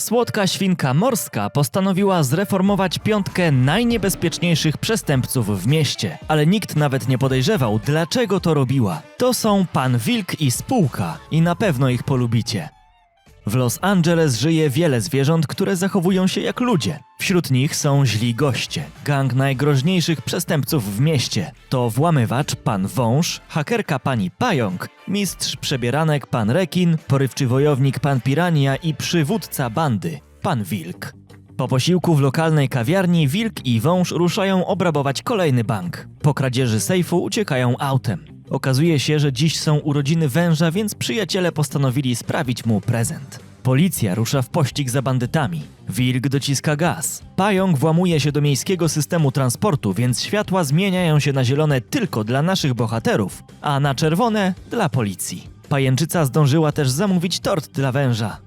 Słodka świnka morska postanowiła zreformować piątkę najniebezpieczniejszych przestępców w mieście, ale nikt nawet nie podejrzewał, dlaczego to robiła. To są pan Wilk i spółka i na pewno ich polubicie. W Los Angeles żyje wiele zwierząt, które zachowują się jak ludzie. Wśród nich są źli goście, gang najgroźniejszych przestępców w mieście. To włamywacz pan Wąż, hakerka pani Pająk, mistrz przebieranek pan Rekin, porywczy wojownik pan Pirania i przywódca bandy pan Wilk. Po posiłku w lokalnej kawiarni Wilk i Wąż ruszają obrabować kolejny bank. Po kradzieży sejfu uciekają autem. Okazuje się, że dziś są urodziny węża, więc przyjaciele postanowili sprawić mu prezent. Policja rusza w pościg za bandytami. Wilk dociska gaz. Pająk włamuje się do miejskiego systemu transportu, więc światła zmieniają się na zielone tylko dla naszych bohaterów, a na czerwone dla policji. Pajęczyca zdążyła też zamówić tort dla węża.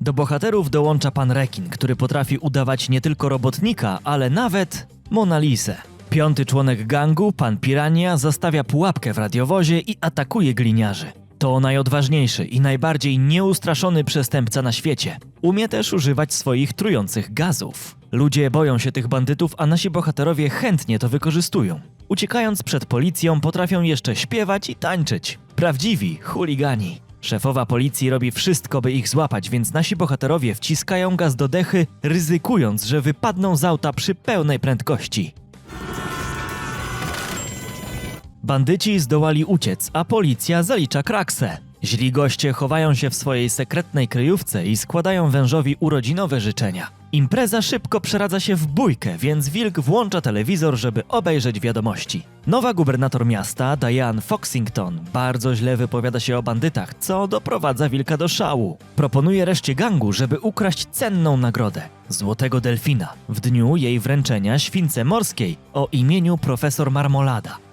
Do bohaterów dołącza pan Rekin, który potrafi udawać nie tylko robotnika, ale nawet Monalisę. Piąty członek gangu, pan Pirania, zastawia pułapkę w radiowozie i atakuje gliniarzy. To najodważniejszy i najbardziej nieustraszony przestępca na świecie. Umie też używać swoich trujących gazów. Ludzie boją się tych bandytów, a nasi bohaterowie chętnie to wykorzystują. Uciekając przed policją, potrafią jeszcze śpiewać i tańczyć. Prawdziwi chuligani. Szefowa policji robi wszystko, by ich złapać, więc nasi bohaterowie wciskają gaz do dechy, ryzykując, że wypadną z auta przy pełnej prędkości. Bandyci zdołali uciec, a policja zalicza kraksę. Źli goście chowają się w swojej sekretnej kryjówce i składają wężowi urodzinowe życzenia. Impreza szybko przeradza się w bójkę, więc Wilk włącza telewizor, żeby obejrzeć wiadomości. Nowa gubernator miasta, Diane Foxington, bardzo źle wypowiada się o bandytach, co doprowadza Wilka do szału. Proponuje reszcie gangu, żeby ukraść cenną nagrodę złotego delfina w dniu jej wręczenia śwince morskiej o imieniu profesor Marmolada.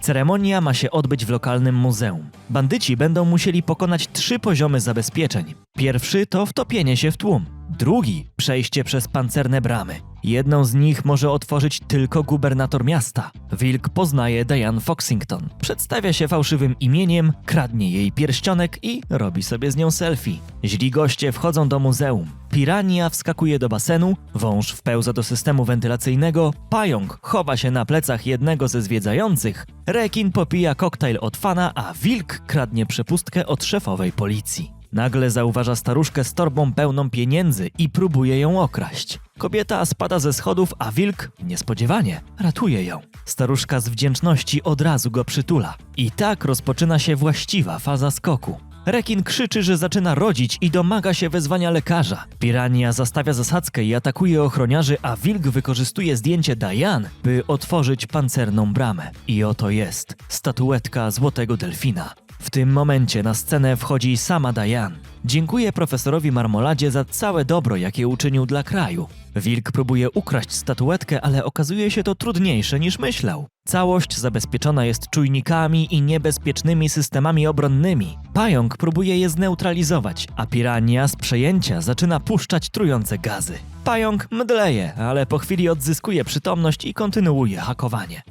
Ceremonia ma się odbyć w lokalnym muzeum. Bandyci będą musieli pokonać trzy poziomy zabezpieczeń. Pierwszy to wtopienie się w tłum. Drugi przejście przez pancerne bramy. Jedną z nich może otworzyć tylko gubernator miasta. Wilk poznaje Diane Foxington. Przedstawia się fałszywym imieniem, kradnie jej pierścionek i robi sobie z nią selfie. Źli goście wchodzą do muzeum. Pirania wskakuje do basenu, wąż wpełza do systemu wentylacyjnego, pająk chowa się na plecach jednego ze zwiedzających, rekin popija koktajl od fana, a wilk kradnie przepustkę od szefowej policji. Nagle zauważa staruszkę z torbą pełną pieniędzy i próbuje ją okraść. Kobieta spada ze schodów, a wilk, niespodziewanie, ratuje ją. Staruszka z wdzięczności od razu go przytula. I tak rozpoczyna się właściwa faza skoku. Rekin krzyczy, że zaczyna rodzić i domaga się wezwania lekarza. Pirania zastawia zasadzkę i atakuje ochroniarzy, a wilk wykorzystuje zdjęcie Diane, by otworzyć pancerną bramę. I oto jest statuetka złotego delfina. W tym momencie na scenę wchodzi sama Diane. Dziękuję profesorowi Marmoladzie za całe dobro, jakie uczynił dla kraju. Wilk próbuje ukraść statuetkę, ale okazuje się to trudniejsze niż myślał. Całość zabezpieczona jest czujnikami i niebezpiecznymi systemami obronnymi. Pająk próbuje je zneutralizować, a pirania z przejęcia zaczyna puszczać trujące gazy. Pająk mdleje, ale po chwili odzyskuje przytomność i kontynuuje hakowanie.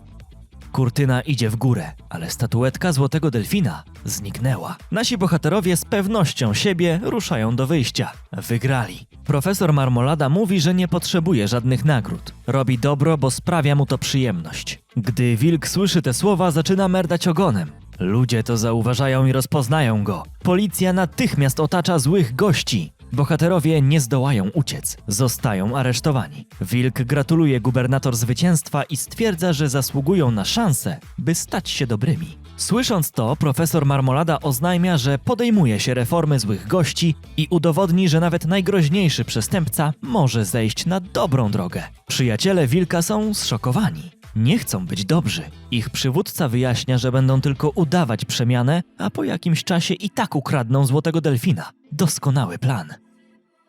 Kurtyna idzie w górę, ale statuetka złotego delfina zniknęła. Nasi bohaterowie z pewnością siebie ruszają do wyjścia. Wygrali. Profesor Marmolada mówi, że nie potrzebuje żadnych nagród. Robi dobro, bo sprawia mu to przyjemność. Gdy wilk słyszy te słowa, zaczyna merdać ogonem. Ludzie to zauważają i rozpoznają go. Policja natychmiast otacza złych gości. Bohaterowie nie zdołają uciec, zostają aresztowani. Wilk gratuluje gubernator zwycięstwa i stwierdza, że zasługują na szansę, by stać się dobrymi. Słysząc to, profesor Marmolada oznajmia, że podejmuje się reformy złych gości i udowodni, że nawet najgroźniejszy przestępca może zejść na dobrą drogę. Przyjaciele Wilka są zszokowani. Nie chcą być dobrzy. Ich przywódca wyjaśnia, że będą tylko udawać przemianę, a po jakimś czasie i tak ukradną złotego delfina. Doskonały plan.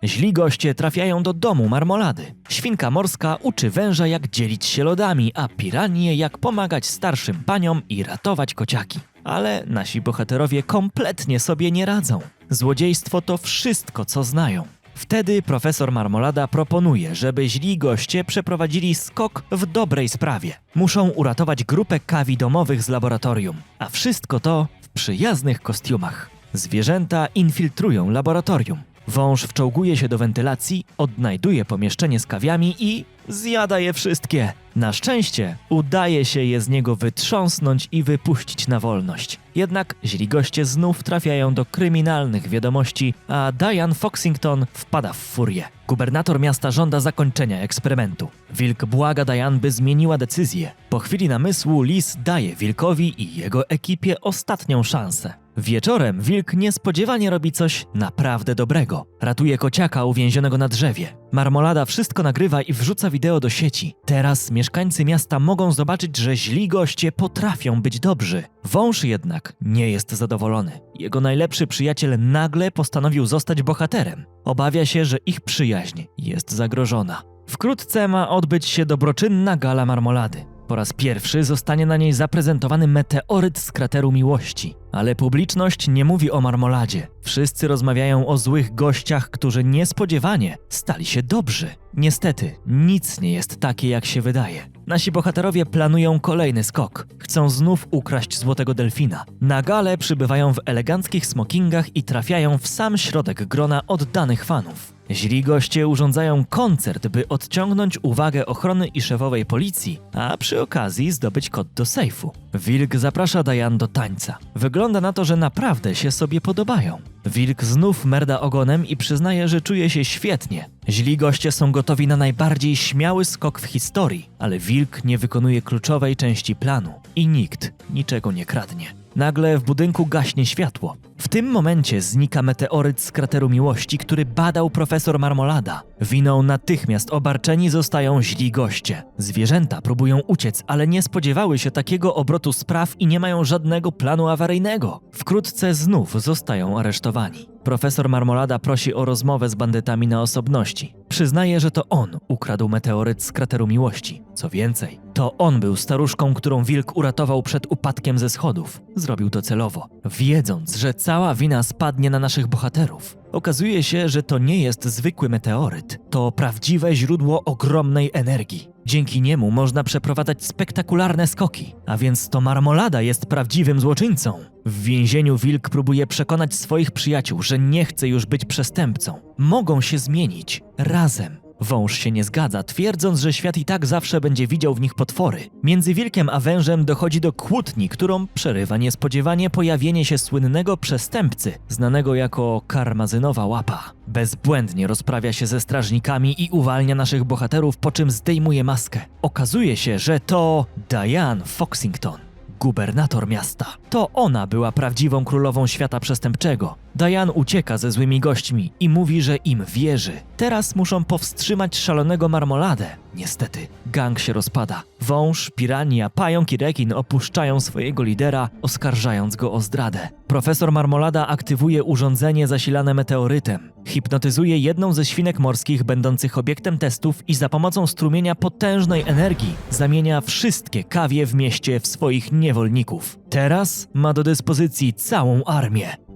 Źli goście trafiają do domu marmolady. Świnka morska uczy węża jak dzielić się lodami, a piranie jak pomagać starszym paniom i ratować kociaki. Ale nasi bohaterowie kompletnie sobie nie radzą. Złodziejstwo to wszystko, co znają. Wtedy profesor Marmolada proponuje, żeby źli goście przeprowadzili skok w dobrej sprawie. Muszą uratować grupę kawi domowych z laboratorium, a wszystko to w przyjaznych kostiumach. Zwierzęta infiltrują laboratorium. Wąż wczołguje się do wentylacji, odnajduje pomieszczenie z kawiami i zjada je wszystkie. Na szczęście udaje się je z niego wytrząsnąć i wypuścić na wolność. Jednak źli goście znów trafiają do kryminalnych wiadomości, a Diane Foxington wpada w furię. Gubernator miasta żąda zakończenia eksperymentu. Wilk błaga Diane, by zmieniła decyzję. Po chwili namysłu Lis daje Wilkowi i jego ekipie ostatnią szansę. Wieczorem wilk niespodziewanie robi coś naprawdę dobrego. Ratuje kociaka uwięzionego na drzewie. Marmolada wszystko nagrywa i wrzuca wideo do sieci. Teraz mieszkańcy miasta mogą zobaczyć, że źli goście potrafią być dobrzy. Wąż jednak nie jest zadowolony. Jego najlepszy przyjaciel nagle postanowił zostać bohaterem. Obawia się, że ich przyjaźń jest zagrożona. Wkrótce ma odbyć się dobroczynna gala marmolady. Po raz pierwszy zostanie na niej zaprezentowany meteoryt z krateru miłości. Ale publiczność nie mówi o marmoladzie. Wszyscy rozmawiają o złych gościach, którzy niespodziewanie stali się dobrzy. Niestety, nic nie jest takie, jak się wydaje. Nasi bohaterowie planują kolejny skok. Chcą znów ukraść złotego delfina. Na galę przybywają w eleganckich smokingach i trafiają w sam środek grona oddanych fanów. Źli goście urządzają koncert, by odciągnąć uwagę ochrony i szefowej policji, a przy okazji zdobyć kod do sejfu. Wilk zaprasza Diane do tańca. Wygląda na to, że naprawdę się sobie podobają. Wilk znów merda ogonem i przyznaje, że czuje się świetnie. Źli goście są gotowi na najbardziej śmiały skok w historii, ale Wilk nie wykonuje kluczowej części planu i nikt niczego nie kradnie. Nagle w budynku gaśnie światło. W tym momencie znika meteoryt z krateru miłości, który badał profesor Marmolada. Winą natychmiast obarczeni zostają źli goście. Zwierzęta próbują uciec, ale nie spodziewały się takiego obrotu spraw i nie mają żadnego planu awaryjnego. Wkrótce znów zostają aresztowani. Profesor Marmolada prosi o rozmowę z bandytami na osobności. Przyznaje, że to on ukradł meteoryt z krateru miłości. Co więcej, to on był staruszką, którą wilk uratował przed upadkiem ze schodów. Zrobił to celowo, wiedząc, że cała wina spadnie na naszych bohaterów. Okazuje się, że to nie jest zwykły meteoryt, to prawdziwe źródło ogromnej energii. Dzięki niemu można przeprowadzać spektakularne skoki, a więc to marmolada jest prawdziwym złoczyńcą. W więzieniu wilk próbuje przekonać swoich przyjaciół, że nie chce już być przestępcą. Mogą się zmienić razem. Wąż się nie zgadza, twierdząc, że świat i tak zawsze będzie widział w nich potwory. Między wilkiem a wężem dochodzi do kłótni, którą przerywa niespodziewanie pojawienie się słynnego przestępcy, znanego jako karmazynowa łapa. Bezbłędnie rozprawia się ze strażnikami i uwalnia naszych bohaterów, po czym zdejmuje maskę. Okazuje się, że to Diane Foxington gubernator miasta. To ona była prawdziwą królową świata przestępczego. Diane ucieka ze złymi gośćmi i mówi, że im wierzy. Teraz muszą powstrzymać szalonego marmoladę. Niestety, gang się rozpada. Wąż, pirania, pająk i rekin opuszczają swojego lidera, oskarżając go o zdradę. Profesor Marmolada aktywuje urządzenie zasilane meteorytem. Hipnotyzuje jedną ze świnek morskich będących obiektem testów i za pomocą strumienia potężnej energii zamienia wszystkie kawie w mieście w swoich niewolników. Teraz ma do dyspozycji całą armię.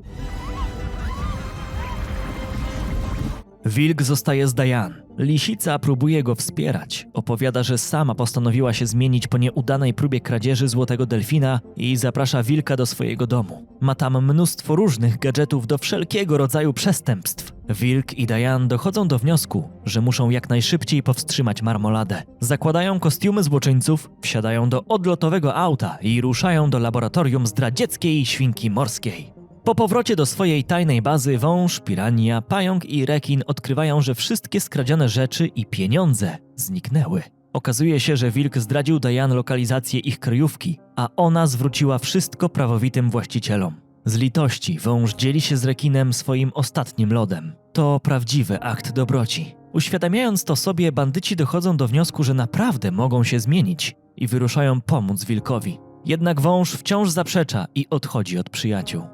Wilk zostaje z Diane. Lisica próbuje go wspierać. Opowiada, że sama postanowiła się zmienić po nieudanej próbie kradzieży złotego delfina i zaprasza wilka do swojego domu. Ma tam mnóstwo różnych gadżetów do wszelkiego rodzaju przestępstw. Wilk i Diane dochodzą do wniosku, że muszą jak najszybciej powstrzymać marmoladę. Zakładają kostiumy złoczyńców, wsiadają do odlotowego auta i ruszają do laboratorium zdradzieckiej świnki morskiej. Po powrocie do swojej tajnej bazy wąż, pirania, pająk i rekin odkrywają, że wszystkie skradzione rzeczy i pieniądze zniknęły. Okazuje się, że wilk zdradził Diane lokalizację ich kryjówki, a ona zwróciła wszystko prawowitym właścicielom. Z litości wąż dzieli się z rekinem swoim ostatnim lodem. To prawdziwy akt dobroci. Uświadamiając to sobie, bandyci dochodzą do wniosku, że naprawdę mogą się zmienić i wyruszają pomóc wilkowi. Jednak wąż wciąż zaprzecza i odchodzi od przyjaciół.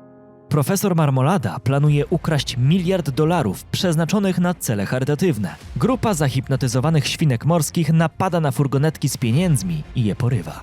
Profesor Marmolada planuje ukraść miliard dolarów przeznaczonych na cele charytatywne. Grupa zahipnotyzowanych świnek morskich napada na furgonetki z pieniędzmi i je porywa.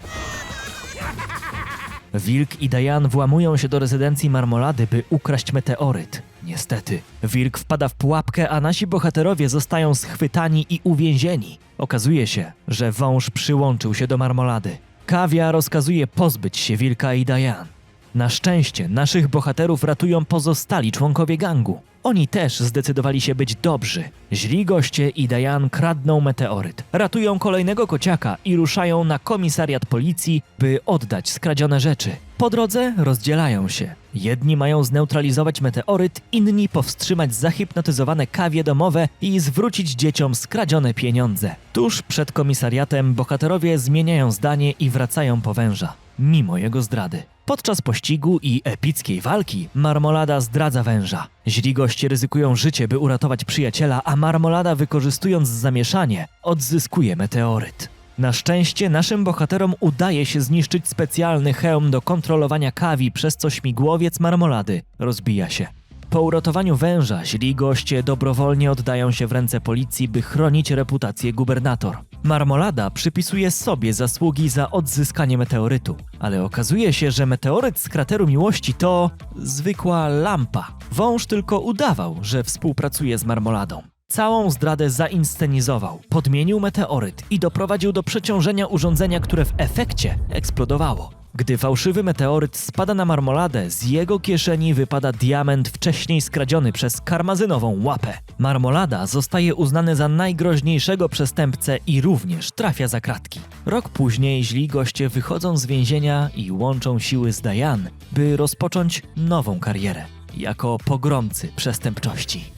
Wilk i Diane włamują się do rezydencji Marmolady, by ukraść meteoryt. Niestety, Wilk wpada w pułapkę, a nasi bohaterowie zostają schwytani i uwięzieni. Okazuje się, że wąż przyłączył się do Marmolady. Kawia rozkazuje pozbyć się Wilka i Diane. Na szczęście naszych bohaterów ratują pozostali członkowie gangu. Oni też zdecydowali się być dobrzy. Źli goście i Diane kradną meteoryt, ratują kolejnego kociaka i ruszają na komisariat policji, by oddać skradzione rzeczy. Po drodze rozdzielają się. Jedni mają zneutralizować meteoryt, inni powstrzymać zahipnotyzowane kawie domowe i zwrócić dzieciom skradzione pieniądze. Tuż przed komisariatem bohaterowie zmieniają zdanie i wracają po węża, mimo jego zdrady. Podczas pościgu i epickiej walki Marmolada zdradza węża. Źli goście ryzykują życie, by uratować przyjaciela, a Marmolada wykorzystując zamieszanie odzyskuje meteoryt. Na szczęście naszym bohaterom udaje się zniszczyć specjalny hełm do kontrolowania kawi, przez co śmigłowiec marmolady rozbija się. Po uratowaniu węża źli goście dobrowolnie oddają się w ręce policji, by chronić reputację gubernator. Marmolada przypisuje sobie zasługi za odzyskanie meteorytu, ale okazuje się, że meteoryt z krateru miłości to zwykła lampa. Wąż tylko udawał, że współpracuje z marmoladą. Całą zdradę zainscenizował, podmienił meteoryt i doprowadził do przeciążenia urządzenia, które w efekcie eksplodowało. Gdy fałszywy meteoryt spada na marmoladę, z jego kieszeni wypada diament wcześniej skradziony przez karmazynową łapę. Marmolada zostaje uznany za najgroźniejszego przestępcę i również trafia za kratki. Rok później źli goście wychodzą z więzienia i łączą siły z Diane, by rozpocząć nową karierę jako pogromcy przestępczości.